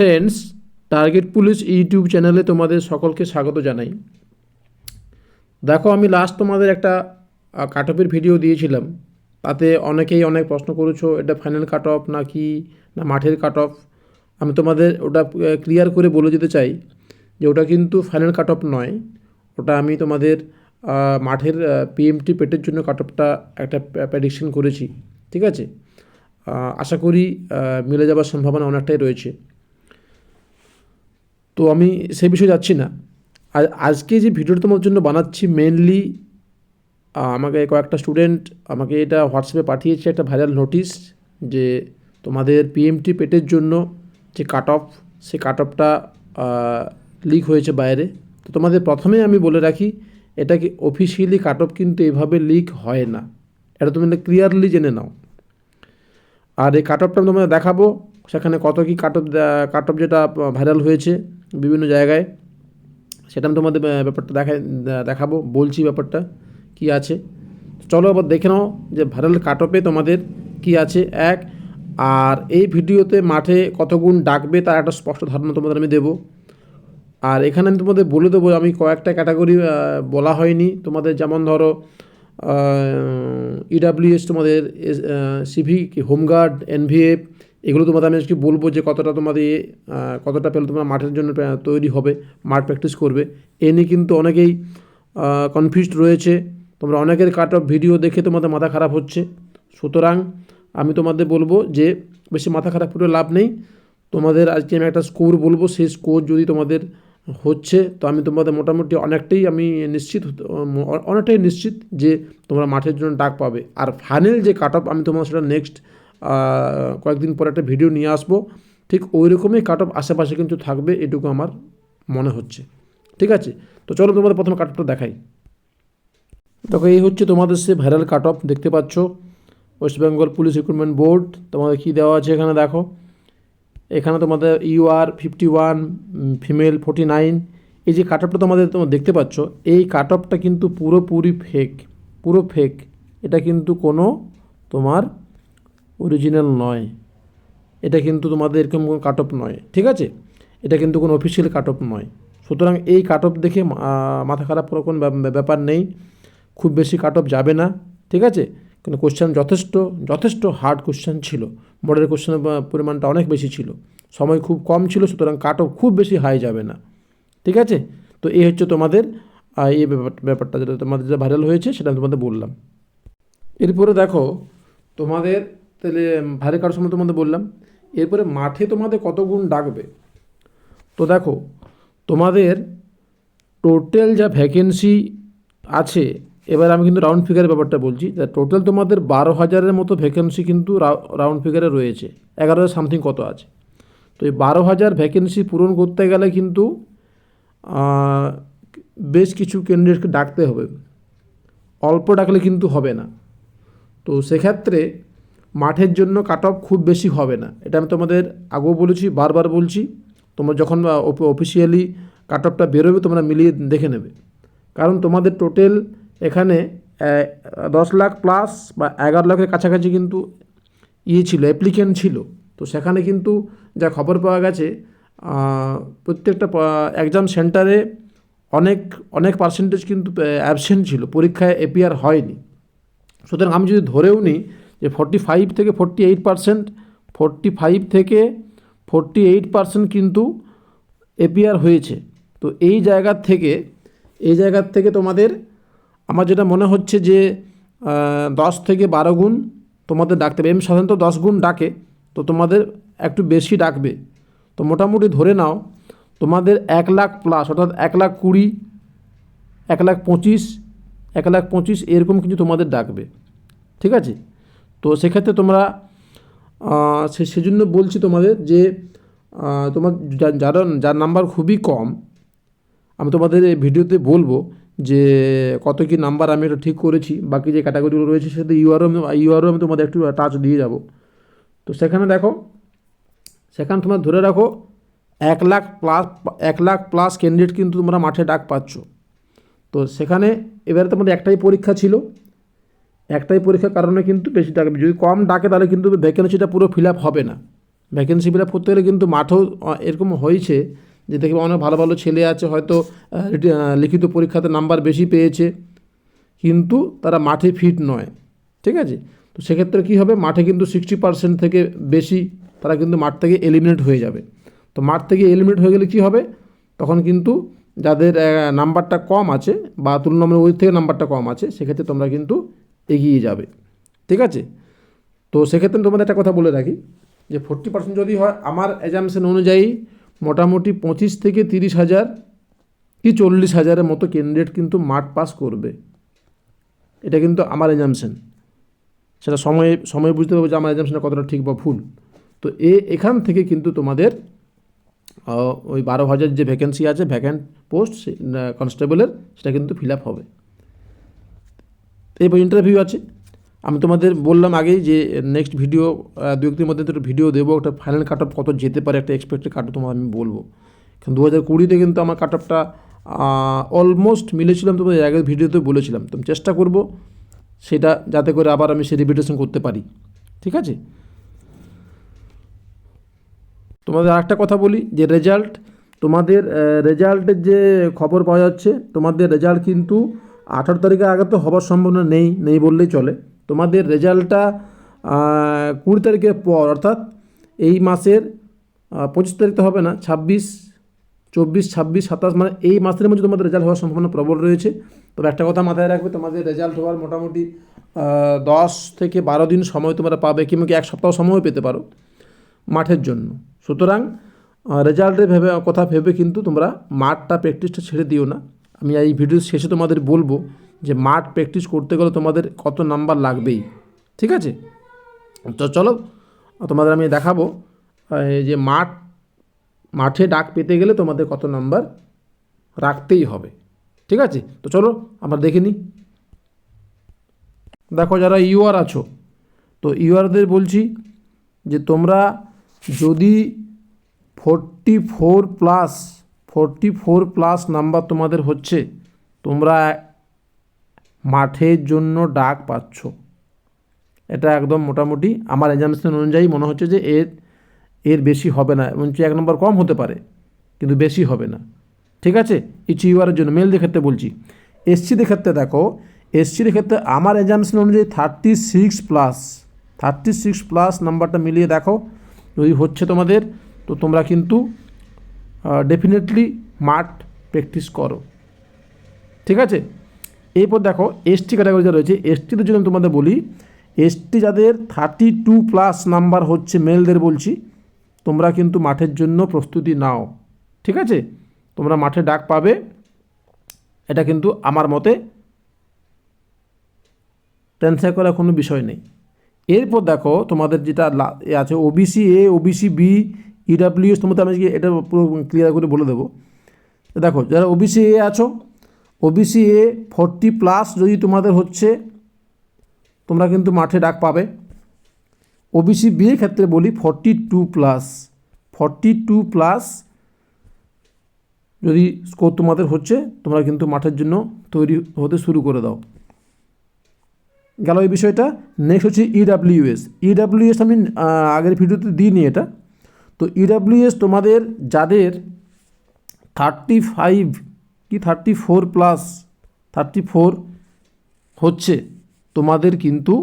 Friends target police YouTube চ্যানেলে তোমাদের সকলকে স্বাগত জানাই। দেখো, আমি লাস্ট তোমাদের একটা কাট অফের ভিডিও দিয়েছিলাম। তাতে অনেকেই অনেক প্রশ্ন করেছ, এটা ফাইনাল কাট অফ না কি না মাঠের কাট অফ আমি তোমাদের ওটা ক্লিয়ার করে বলে যেতে চাই যে ওটা কিন্তু ফাইনাল কাট অফ নয়। ওটা আমি তোমাদের মাঠের পিএমটি পেটের জন্য কাট অফটা একটা প্রেডিকশন করেছি, ঠিক আছে? আশা করি মিলে যাওয়ার সম্ভাবনা অনেকটাই রয়েছে। তো আমি সেই বিষয়ে যাচ্ছি না। আর আজকে যে ভিডিওটা তোমার জন্য বানাচ্ছি মেনলি আমাকে কয়েকটা স্টুডেন্ট আমাকে এটা হোয়াটসঅ্যাপে পাঠিয়েছে একটা ভাইরাল নোটিশ যে তোমাদের পিএমটি পেটের জন্য যে কাট অফ সেই কাট অফটা লিক হয়েছে বাইরে। তো তোমাদের প্রথমেই আমি বলে রাখি, এটা কি অফিসিয়ালি কাট অফ কিন্তু এভাবে লিক হয় না। এটা তুমি ক্লিয়ারলি জেনে নাও। আর এই কাট অফটা আমি তোমাদের দেখাবো, সেখানে কত কী কাট অফ কাট অফ যেটা ভাইরাল হয়েছে। বিভিন্ন জায়গায়। সেটা আমি তোমাদের ব্যাপারটা দেখা দেখাবো, বলছি ব্যাপারটা, কি আছে। চলো আবার দেখে নাও যে ভাইরাল কাট অফে তোমাদের কি আছে। এক, আর এই ভিডিওতে মাঠে কত গুণ ডাকবে তার একটা স্পষ্ট ধারণা তোমাদের আমি দেবো। আর এখানে আমি তোমাদের বলে দেবো, আমি কয়েকটা ক্যাটাগরি বলা হয়নি। তোমাদের যেমন ধরো ইডাব্লিউএস তোমাদের সিভিক হোমগার্ড এনভিএফ এগুলো তোমাদের আমি আজকে বলব যে কতটা তোমাদের কতটা পেলে তোমরা মাঠের জন্য তৈরি হবে, মাঠ প্র্যাকটিস করবে। এ নিয়ে কিন্তু অনেকেই কনফিউজড রয়েছে। তোমরা অনেকের কাট অফ ভিডিও দেখে তোমাদের মাথা খারাপ হচ্ছে। সুতরাং আমি তোমাদের বলব যে বেশি মাথা খারাপ করে লাভ নেই। তোমাদের আজকে আমি একটা স্কোর বলব, সেই স্কোর যদি তোমাদের হচ্ছে, তো আমি তোমাদের মোটামুটি অনেকটাই আমি নিশ্চিত অনেকটাই নিশ্চিত যে তোমরা মাঠের জন্য ডাক পাবে। আর ফাইনাল যে কাট অফ আমি তোমার সেটা নেক্সট কয়েকদিন পর একটা ভিডিও নিয়ে আসব। ঠিক ওই রকমই কাট অফ আশেপাশে কিন্তু থাকবে, এটুকু আমার মনে হচ্ছে। ঠিক আছে? তো চলো তোমাদের প্রথমে কাট অফটা দেখাই। দেখো, এই হচ্ছে তোমাদের সে ভাইরাল কাট অফ দেখতে পাচ্ছ? West Bengal police recruitment board তোমাদের কী দেওয়া আছে এখানে দেখো? এখানে তোমাদের UR fifty one female forty nine এই যে কাট অফটা তোমাদের তোমরা দেখতে পাচ্ছ, এই কাট অফটা কিন্তু পুরোপুরি ফেক পুরো ফেক এটা কিন্তু কোনো তোমার অরিজিনাল নয়। এটা কিন্তু তোমাদের এরকম কোনো কাট অফ নয়, ঠিক আছে? এটা কিন্তু কোনো অফিসিয়াল কাট অফ নয়। সুতরাং এই কাট অফ দেখে মাথা খারাপ করার কোনো ব্যাপ- ব্যাপার নেই। খুব বেশি কাট অফ যাবে না, ঠিক আছে? কিন্তু কোশ্চেন যথেষ্ট যথেষ্ট হার্ড কোশ্চেন ছিল। বোর্ডের কোশ্চেনের পরিমাণটা অনেক বেশি ছিল। সময় খুব কম ছিল, সুতরাং কাট অফ খুব বেশি হাই যাবে না, ঠিক আছে? তো এই হচ্ছে তোমাদের এই ব্যাপারটা যেটা তোমাদের যেটা ভাইরাল হয়েছে, সেটা তোমাদের বললাম। এরপরে দেখো, তোমাদের তাহলে ভারী কারোর সময় তোমাদের বললাম। এরপরে মাঠে তোমাদের কত গুণ ডাকবে? তো দেখো, তোমাদের টোটাল যা ভ্যাকেন্সি আছে, এবার আমি কিন্তু রাউন্ড ফিগারের ব্যাপারটা বলছি টোটাল তোমাদের বারো হাজারের মতো ভ্যাকেন্সি কিন্তু রাউন্ড ফিগারে রয়েছে, এগারো হাজার সামথিং কত আছে। তো এই বারো হাজার ভ্যাকেন্সি পূরণ করতে গেলে কিন্তু বেশ কিছু ক্যান্ডিডেটকে ডাকতে হবে। অল্প ডাকলে কিন্তু হবে না। তো সেক্ষেত্রে মাঠের জন্য কাট অফ খুব বেশি হবে না। এটা আমি তোমাদের আগেও বলেছি, বারবার বলছি। তোমরা যখন অফিসিয়ালি কাট অফটা বেরোবে, তোমরা মিলিয়ে দেখে নেবে। কারণ তোমাদের টোটাল এখানে দশ লাখ প্লাস বা এগারো লাখের কাছাকাছি কিন্তু ইয়ে ছিল অ্যাপ্লিকেন্ট ছিল। তো সেখানে কিন্তু যা খবর পাওয়া গেছে প্রত্যেকটা এক্সাম সেন্টারে অনেক অনেক পার্সেন্টেজ কিন্তু অ্যাবসেন্ট ছিল। পরীক্ষায় এপিআর হয়নি। সুতরাং আমি যদি ধরেও নিই যে ফর্টি ফাইভ থেকে forty eight percent forty five থেকে ফর্টি এইট পার্সেন্ট কিন্তু এপিআর হয়েছে। তো এই জায়গার থেকে, এই জায়গার থেকে তোমাদের, আমার যেটা মনে হচ্ছে যে দশ থেকে বারো গুণ তোমাদের ডাকতে হবে। এম সাধারণত দশ গুণ ডাকে, তো তোমাদের একটু বেশি ডাকবে। তো মোটামুটি ধরে নাও, তোমাদের এক লাখ প্লাস অর্থাৎ এক লাখ কুড়ি, এক লাখ পঁচিশ, এক লাখ পঁচিশ এরকম কিছু তোমাদের ডাকবে। ঠিক আছে? তো সেক্ষেত্রে তোমরা সে, সেজন্য বলছি তোমাদের যে তোমার যারা, যার নাম্বার খুবই কম, আমি তোমাদের এই ভিডিওতে বলব যে, কত কি নাম্বার আমি এটা ঠিক করেছি, বাকি যে ক্যাটাগরিগুলো রয়েছে সেটা ইউআরও ইউআরও আমি তোমাদের একটু টাচ দিয়ে যাব। তো সেখানে দেখো, সেখানে তোমরা ধরে রাখো, এক লাখ প্লাস এক লাখ প্লাস ক্যান্ডিডেট কিন্তু তোমরা মাঠে ডাক পাচ্ছ। তো সেখানে এবারে তোমাদের একটাই পরীক্ষা ছিল একটাই পরীক্ষার কারণে কিন্তু বেশি ডাকবে যদি কম ডাকে তাহলে কিন্তু ভ্যাকেন্সিটা পুরো ফিল আপ হবে না। ভ্যাকেন্সি ফিল আপ করতে গেলে কিন্তু মাঠেও এরকম হয়েছে যে দেখবে অনেক ভালো ভালো ছেলে আছে, হয়তো লিখিত পরীক্ষাতে নাম্বার বেশি পেয়েছে। কিন্তু তারা মাঠে ফিট নয়, ঠিক আছে? তো সেক্ষেত্রে কী হবে? মাঠে কিন্তু সিক্সটি পার্সেন্ট থেকে বেশি তারা কিন্তু মাঠ থেকে এলিমিনেট হয়ে যাবে। তো মাঠ থেকে এলিমিনেট হয়ে গেলে কী হবে? তখন কিন্তু যাদের নাম্বারটা কম আছে বা তুলনামূলক ওই থেকে নাম্বারটা কম আছে, সেক্ষেত্রে তোমরা কিন্তু এগিয়ে যাবে। ঠিক আছে? তো সেক্ষেত্রে তোমাদের একটা কথা বলে রাখি, যে ফোর্টি পার্সেন্ট যদি হয়, আমার অ্যাজামশন অনুযায়ী মোটামুটি পঁচিশ থেকে তিরিশ হাজার কি চল্লিশ হাজারের মতো ক্যান্ডিডেট কিন্তু মাঠ পাস করবে। এটা কিন্তু আমার এজামশন সেটা সময়ে, সময় বুঝতে পারব যে আমার এজামশনটা কতটা ঠিক বা ভুল। তো এ, এখান থেকে কিন্তু তোমাদের ওই বারো হাজার যে ভ্যাকেন্সি আছে ভ্যাকেন্ট পোস্ট কনস্টেবলের সেটা কিন্তু ফিল আপ হবে। এরপর ইন্টারভিউ আছে। আমি তোমাদের বললাম আগেই যে নেক্সট ভিডিও দু একদিনের মধ্যে একটা ভিডিও দেবো, একটা ফাইনাল কাট অফ কত যেতে পারে, একটা এক্সপেক্টেড কাট তোমার আমি বলব। কারণ দু হাজার কুড়িতে কিন্তু আমার কাট অফটা অলমোস্ট মিলেছিলাম তোমাদের, আগের ভিডিওতে বলেছিলাম। তো চেষ্টা করব সেটা যাতে করে আবার আমি সে রিপিটেশন করতে পারি। ঠিক আছে? তোমাদের আরেকটা কথা বলি, যে রেজাল্ট তোমাদের রেজাল্টের যে খবর পাওয়া যাচ্ছে, তোমাদের রেজাল্ট কিন্তু আঠারো তারিখের আগে তো হবার সম্ভাবনা নেই নেই বললেই চলে। তোমাদের রেজাল্টটা কুড়ি তারিখের পর, অর্থাৎ এই মাসের পঁচিশ তারিখ তো হবে না, ছাব্বিশ, চব্বিশ, ছাব্বিশ, সাতাশ মানে এই মাসের মধ্যে তোমাদের রেজাল্ট হওয়ার সম্ভাবনা প্রবল রয়েছে। তবে একটা কথা মাথায় রাখবে, তোমাদের রেজাল্ট হওয়ার মোটামুটি দশ থেকে বারো দিন সময় তোমরা পাবে কিংবা কি এক সপ্তাহ সময় পেতে পারো মাঠের জন্য। সুতরাং রেজাল্টের ভেবে, কথা ভেবে কিন্তু তোমরা মাঠটা প্র্যাকটিসটা ছেড়ে দিও না। আমি এই ভিডিও শেষে তোমাদের বলব যে মাঠ প্র্যাকটিস করতে গেলে তোমাদের কত নাম্বার লাগবেই, ঠিক আছে? তো চলো, তোমাদের আমি দেখাবো যে মাঠ, মাঠে ডাক পেতে গেলে তোমাদের কত নাম্বার রাখতেই হবে, ঠিক আছে? তো চলো, আমরা দেখে নিই। দেখো যারা ইউআর আছো, তো ইউআরদের বলছি যে তোমরা যদি forty four plus forty four plus number তোমাদের হচ্ছে। তোমরা মাঠের জন্য ডাক পাচ্ছ। এটা একদম মোটামুটি আমার এক্সামিনেশন অনুযায়ী মনে হচ্ছে যে এর এর বেশি হবে না এমনকি এক নম্বর কম হতে পারে, কিন্তু বেশি হবে না। ঠিক আছে? ইচ ইউআরের জন্য। মেলদের ক্ষেত্রে বলছি। এসসিদের ক্ষেত্রে দেখো এসসির ক্ষেত্রে আমার এক্সামিনেশন অনুযায়ী thirty six plus thirty six plus নাম্বারটা মিলিয়ে দেখো। যদি হচ্ছে তোমাদের, তো তোমরা কিন্তু ডেফিনেটলি মাঠ প্র্যাকটিস করো। ঠিক আছে? এরপর দেখো এসটি ক্যাটাগরি যা রয়েছে এসটিদের জন্য আমি তোমাদের বলি এসটি যাদের থার্টি টু প্লাস নাম্বার হচ্ছে মেলদের বলছি, তোমরা কিন্তু মাঠের জন্য প্রস্তুতি নাও। ঠিক আছে? তোমরা মাঠে ডাক পাবে, এটা কিন্তু আমার মতে টেনশন করার কোনো বিষয় নেই। এরপর দেখো, তোমাদের যেটা আছে OBC A OBC B EWS তোমাদের আমি এটা পুরো ক্লিয়ার করে বলে দেবো। দেখো, যারা ওবিসি এ আছো ওবিসি এ ফোরটি প্লাস যদি তোমাদের হচ্ছে, তোমরা কিন্তু মাঠে ডাক পাবে। ওবিসি বি এর ক্ষেত্রে বলি forty two plus forty two plus যদি স্কোর তোমাদের হচ্ছে, তোমরা কিন্তু মাঠের জন্য তৈরি হতে শুরু করে দাও। গেল এই বিষয়টা। নেক্সট হচ্ছে ইডাব্লিউএস ইডাব্লিউএস আমি আগের ভিডিওতে দিইনি এটা। তো ইডাব্লিউএস তোমাদের যাদের থার্টি ফাইভ কি thirty four plus thirty four হচ্ছে, তোমাদের কিন্তু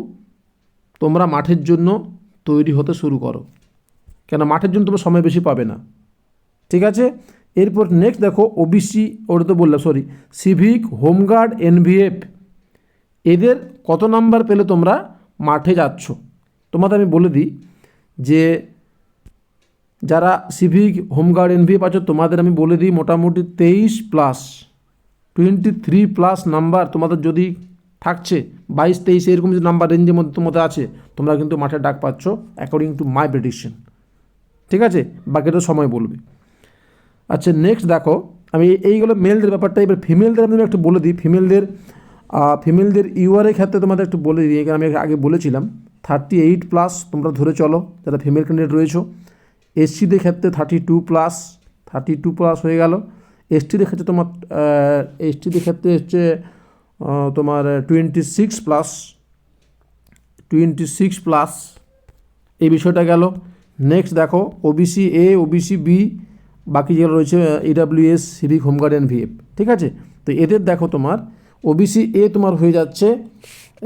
তোমরা মাঠের জন্য তৈরি হতে শুরু করো। কেন মাঠের জন্য তোমরা সময় বেশি পাবে না। ঠিক আছে? এরপর নেক্সট দেখো ওবিসি ওটা তো বললাম সরি সিভিক হোমগার্ড এনভিএফ এদের কত নাম্বার পেলে তোমরা মাঠে যাচ্ছ? তোমাদের আমি বলে দিই যে যারা সিভিক হোমগার্ড এনভিএফ আছো তোমাদের আমি বলে দিই মোটামুটি তেইশ plus twenty three plus number তোমাদের যদি থাকছে, বাইশ, তেইশ, এরকম যে নাম্বার রেঞ্জের মধ্যে তোমাদের আছে, তোমরা কিন্তু মাঠে ডাক পাচ্ছ অ্যাকর্ডিং টু মাই প্রেডিকশন ঠিক আছে? বাকিটা সময় বলবে। আচ্ছা নেক্সট দেখো, আমি এই- এইগুলো মেলদের ব্যাপারটা, এবার ফিমেলদের আমি একটু বলে দিই। ফিমেলদের ফিমেলদের ইউআরের ক্ষেত্রে তোমাদের একটু বলে দিই। আমি আগে বলেছিলাম থার্টি এইট প্লাস তোমরা ধরে চলো, যারা ফিমেল ক্যান্ডিডেট রয়েছো। এসসিদের ক্ষেত্রে thirty two plus thirty two plus হয়ে গেল। এসটিদের ক্ষেত্রে তোমার এসটিদের ক্ষেত্রে হচ্ছে তোমার twenty six plus twenty six plus এই বিষয়টা গেল। নেক্সট দেখো ওবিসি এ ওবিসি বি বাকি যেগুলো রয়েছে EWS civic home guard and VF ঠিক আছে? তো এদের দেখো তোমার ওবিসি এ তোমার হয়ে যাচ্ছে,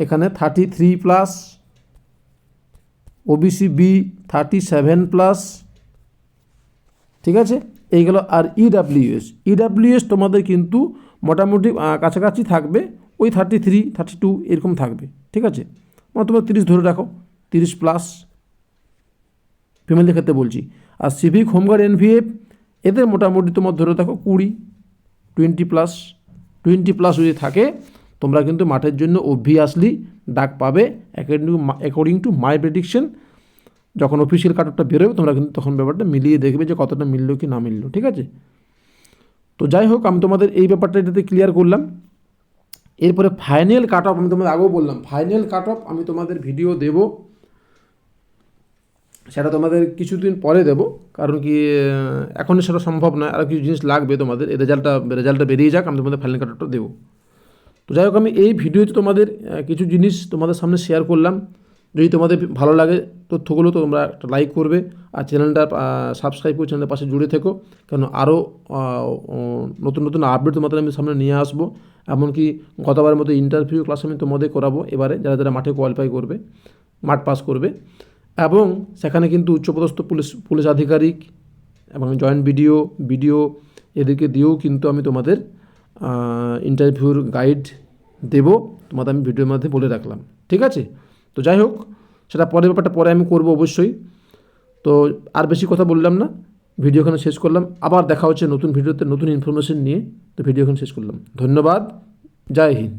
এখানে thirty three plus OBC B thirty seven plus ঠিক আছে? এইগুলো আর E ইডাব্লিউএস ইডাব্লিউএস তোমাদের কিন্তু মোটামুটি কাছাকাছি থাকবে। ওই থার্টি থ্রি থার্টি টু এরকম থাকবে। ঠিক আছে? মানে তোমরা তিরিশ ধরে রাখো। তিরিশ প্লাস ফিমেলদের ক্ষেত্রে বলছি। আর সিভিক হোমগার্ড এনভিএফ এদের মোটামুটি তোমার ধরে থাকো কুড়ি টোয়েন্টি প্লাস টোয়েন্টি প্লাস যদি থাকে, তোমরা কিন্তু মাঠের জন্য অবভিয়াসলি ডাক পাবে অ্যাকর্ডিং টু মাই প্রেডিকশন যখন অফিসিয়াল কাটঅফটা বেরোবে, তোমরা কিন্তু তখন ব্যাপারটা মিলিয়ে দেখবে যে কতটা মিললো কি না মিললো, ঠিক আছে? তো যাই হোক, আমি তোমাদের এই ব্যাপারটা এটাতে ক্লিয়ার করলাম। এরপরে ফাইনাল কাট অফ আমি তোমাদের আগেও বললাম ফাইনাল কাট অফ আমি তোমাদের ভিডিও দেবো। সেটা তোমাদের কিছুদিন পরে দেবো, কারণ কি এখনই সেটা সম্ভব নয় আর কিছু জিনিস লাগবে তোমাদের এই রেজাল্টটা রেজাল্টটা বেরিয়ে যাক, আমি তোমাদের ফাইনাল কাট অফটা দেবো। তো যাই হোক, আমি এই ভিডিওতে তোমাদের কিছু জিনিস তোমাদের সামনে শেয়ার করলাম। যদি তোমাদের ভালো লাগে তথ্যগুলো, তো তোমরা একটা লাইক করবে আর চ্যানেলটা সাবস্ক্রাইব করে চ্যানেলের পাশে জুড়ে থেকো। কেন আরও নতুন নতুন আপডেট তোমাদের আমি সামনে নিয়ে আসব। এমনকি গতবারের মতো ইন্টারভিউ ক্লাস আমি তোমাদের করাবো এবারে, যারা যারা মাঠে কোয়ালিফাই করবে, মাঠ পাস করবে। এবং সেখানে কিন্তু উচ্চপদস্থ পুলিশ পুলিশ আধিকারিক এবং জয়েন্ট বিডিও বিডিও এদেরকে দিয়েও কিন্তু আমি তোমাদের ইন্টারভিউর গাইড দেবো। তোমাদের আমি ভিডিওর মধ্যে বলে রাখলাম। ঠিক আছে? তো যাই হোক, সেটা পরের ব্যাপারটা পরে আমি করব অবশ্যই। তো আর বেশি কথা বললাম না, ভিডিও এখানে শেষ করলাম। আবার দেখা হচ্ছে নতুন ভিডিওতে নতুন ইনফরমেশন নিয়ে, তো ভিডিও এখানে শেষ করলাম। ধন্যবাদ, জয় হিন্দ।